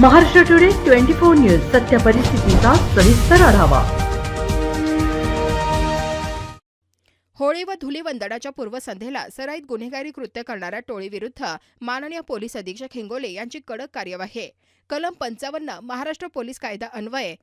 Maharashtra today twenty four news सत्य परिस्थितीचा सविस्तर आढावा. होळी व धुलीवंदनाच्या पूर्वसंध्येला सराईत गुन्हेगारी कृत्य करणाऱ्या टोळीविरुद्ध माननीय पोलीस अधीक्षक हिंगोले यांची कडक कार्यवाही. कलम पंचावन्न महाराष्ट्र पोलीस कायदा अन्वये.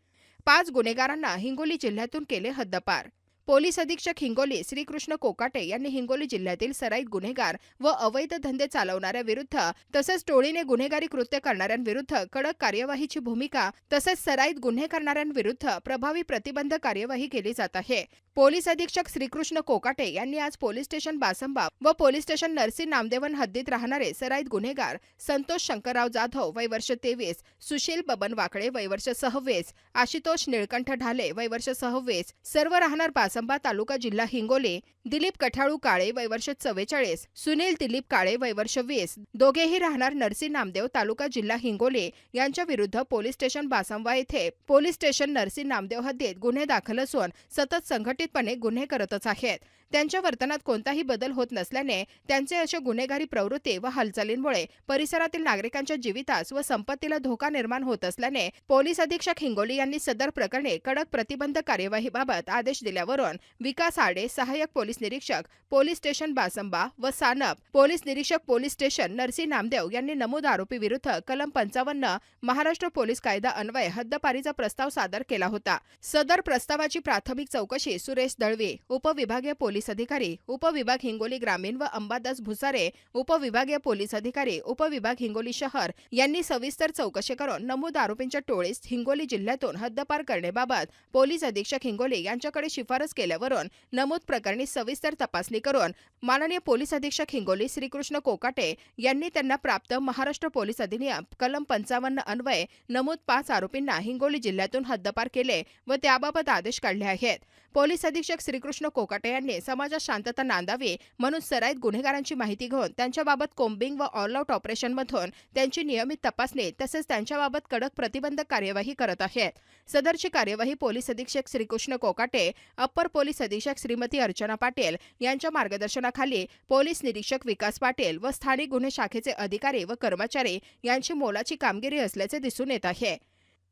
पाच गुन्हेगारांना हिंगोली जिल्ह्यातून केले हद्दपार. पोलीस अधीक्षक हिंगोली श्रीकृष्ण कोकाटे यांनी हिंगोली जिल्ह्यातील सराईत गुन्हेगार व अवैध धंदे चालवणाऱ्या विरुद्ध टोळीने गुन्हेगारी कृत्य करणाऱ्यांविरुद्ध कडक कार्यवाहीची भूमिका तसंच सराईत गुन्हे करणाऱ्यांविरुद्ध प्रभावी प्रतिबंध कार्यवाही केली जात आहे. पोलीस अधीक्षक श्रीकृष्ण कोकाटे यांनी आज पोलीस स्टेशन बासंबा व पोलीस स्टेशन नरसी नामदेवन हद्दीत राहणारे सराईत गुन्हेगार संतोष शंकरराव जाधव वय वर्ष तेवीस सुशील बबन वाकडे वय वर्ष सहावीस आशुतोष निळकंठ ढाले वय वर्ष सहावीस सर्व राहणार बासंबा तालुका जिल्हा हिंगोली दिलीप कठाळू काळे वय वर्ष चव्वेचाळीस सुनील दिलीप काळे वय वर्ष वीस. दोघेही राहणार नरसी नामदेव तालुका जिल्हा हिंगोली यांच्या विरुद्ध पोलीस स्टेशन बासंबा येथे. पोलीस स्टेशन नरसी नामदेव हद्दीत गुन्हे दाखल असून सतत संघटितपणे गुन्हे करतच आहेत. त्यांच्या वर्तनात कोणताही बदल होत नसल्याने त्यांचे अशा गुन्हेगारी प्रवृत्ती व हालचालींमुळे परिसरातील नागरिकांच्या जीवितास व संपत्तीला धोका निर्माण होत असल्याने पोलीस अधीक्षक हिंगोली यांनी सदर प्रकरणी कडक प्रतिबंध कार्यवाहीबाबत आदेश दिल्यावरून विकास आडे सहाय्यक पोलीस निरीक्षक पोलीस स्टेशन बासंबा व सानप पोलीस निरीक्षक पोलीस स्टेशन नरसी नामदेव यांनी नमूद आरोपी विरुद्ध कलम पंचावन्न महाराष्ट्र पोलीस कायदा अन्वये हद्दपारीचा प्रस्ताव सादर केला होता. सदर प्रस्तावाची प्राथमिक चौकशी सुरेश दळवे उपविभागीय पोलीस अधिकारी उपविभाग हिंगोली ग्रामीण व अंबादास भुसारे उपविभागीय पोलीस अधिकारी उपविभाग हिंगोली शहर यांनी सविस्तर चौकशी करून नमूद आरोपींच्या टोळीस हिंगोली जिल्ह्यातून हद्दपार करण्याबाबत पोलीस अधीक्षक हिंगोली यांच्याकडे शिफारस केल्यावरून नमूद प्रकरणी सविस्तर तपासणी करून माननीय पोलीस अधीक्षक हिंगोली श्रीकृष्ण कोकाटे यांनी त्यांना प्राप्त महाराष्ट्र पोलीस अधिनियम कलम पंचावन्न अन्वये नमूद पाच आरोपींना हिंगोली जिल्ह्यातून हद्दपार केले व त्याबाबत आदेश काढले आहेत. पोलीस अधीक्षक श्रीकृष्ण कोकाटे यांनी समाजात शांतता नांदावी म्हणून सराईत गुन्हेगारांची माहिती घेऊन त्यांच्याबाबत कोम्बिंग व ऑल आउट ऑपरेशनमधून त्यांची नियमित तपासणी तसेच त्यांच्याबाबत कडक प्रतिबंधक कार्यवाही करत आहेत. सदरची कार्यवाही पोलीस अधीक्षक श्रीकृष्ण कोकाटे अप्पर पोलीस अधीक्षक श्रीमती अर्चना पाटील यांच्या मार्गदर्शनाखाली पोलीस निरीक्षक विकास पाटील व स्थानिक गुन्हे शाखेचे अधिकारी व कर्मचारी यांची मोलाची कामगिरी असल्याचे दिसून येत आहे.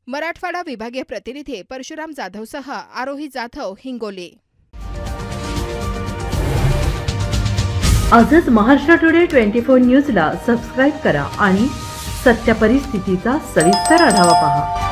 मराठवाडा विभागीय प्रतिनिधी परशुराम जाधवसह आरोही जाधव हिंगोली. आजच महाराष्ट्र टुडे ट्वेंटी फोर न्यूजला सबस्क्राईब करा आणि सत्य परिस्थितीचा सविस्तर आढावा पहा.